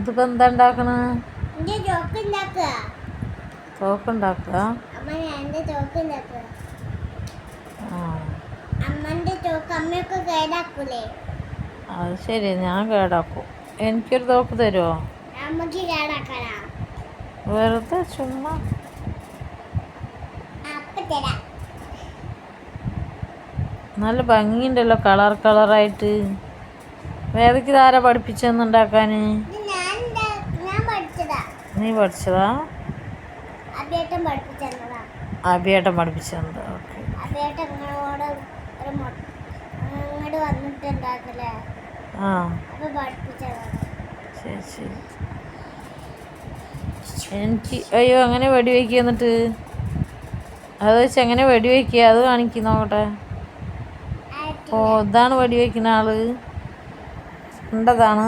ഇതിപ്പോ എന്താ ഉണ്ടാക്കണ ചോക്ക് ഉണ്ടാക്കുക അത് ശരി ഞാൻ കേടാക്കും. എനിക്കൊരു തോക്ക് തരുമോ വെറുതെ ചുമ്മാ. നല്ല ഭംഗിയുണ്ടല്ലോ കളർ കളറായിട്ട്. വേദയ്ക്ക് താര പഠിപ്പിച്ചെന്നുണ്ടാക്കാൻ ഇത് ഞാൻ ഉണ്ടാ- ഞാൻ പഠിച്ചതാ നീ പഠിച്ചതാ? അഭിയേട്ടൻ പഠിപ്പിച്ചതാ അഭിയേട്ടൻ പഠിപ്പിച്ചത് ഓക്കെ. അഭിയേട്ടൻ നിങ്ങളോട് ഒരു ആ. ശരി ശരി. എനിക്ക് അയ്യോ അങ്ങനെ വെടിവെക്കുക എന്നിട്ട്? അത് വെച്ച് എങ്ങനെ വെടിവെക്കുക അത് കാണിക്ക് നോക്കട്ടെ. ഓ ഇതാണ് വെടിവെക്കുന്ന ആൾ. ഉണ്ടതാണ്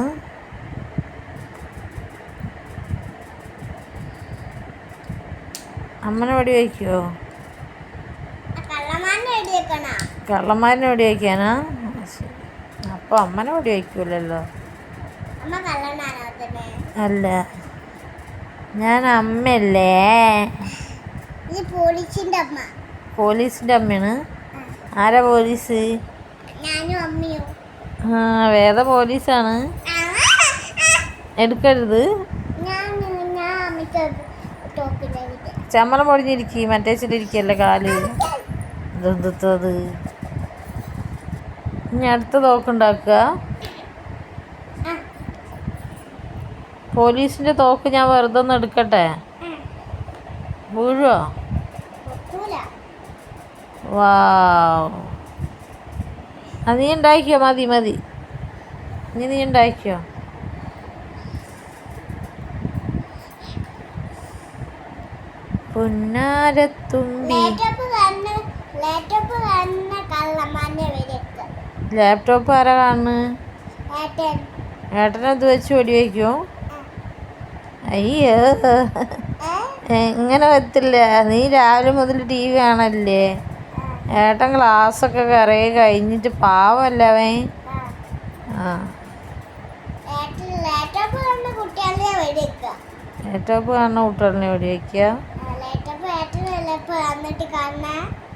അമ്മനെ വടി വയ്ക്കുവോ എഴുതിയേക്കണ വടി വെടിവെക്കാനാ അപ്പൊ അപ്പോൾ അമ്മനെ വടി വയ്ക്കൂലല്ലോ അല്ല. ഞാൻ അമ്മയല്ലേ? പോലീസിന്റെ അമ്മയാണ്? ആരാ പോലീസ്? ആ വേദ പോലീസാണ്. എടുക്കരുത്. ചമ്മലം പൊടിഞ്ഞിരിക്കുക മറ്റേ ചിലിരിക്കല്ലേ കാൽ? ഇതെന്തത് ഇനി അടുത്ത തോക്കുണ്ടാക്കുക പോലീസിന്റെ തോക്ക് ഞാൻ വെറുതെ ഒന്ന് എടുക്കട്ടെ? വീഴോ വാ നീ ഉണ്ടാക്കിയോ? മതി മതി. ഇനി നീ ഉണ്ടാക്കിയോ? പുന്നാരത്തുമ്പി. ലാപ്ടോപ്പ് ആരാ കാണ് ഏട്ടൻ. ഏട്ടനത് വെച്ച് ഓടി വയ്ക്കും അയ്യോ. എങ്ങനെ വരത്തില്ല നീ രാവിലെ മുതൽ ടി വി കാണല്ലേ? ഏട്ടൻ ക്ലാസ്സൊക്കെ കറി കഴിഞ്ഞിട്ട് പാവമല്ല അവൻ? ആ. ലാപ്ടോപ്പ് കാണുന്ന കുട്ടികളെ ഓടി ലാപ്ടോപ്പ് കാണുന്ന കുട്ടികളിനെ വെടിവെക്കുക ലാപ്ടോപ്പ് ഏട്ടനല്ലേ ഇപ്പൊ വന്നിട്ട് കാണുന്ന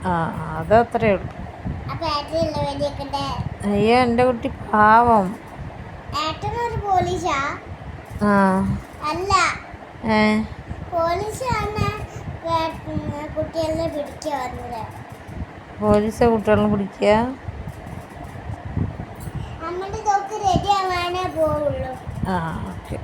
ആ ആ, അതത്രേ ഉള്ളൂ. അയ്യോ എന്റെ കുട്ടി പാവം. ആ. ഏ? പോലീസ് കുട്ടികളെ പിടിക്കുക? ആ ഓക്കെ.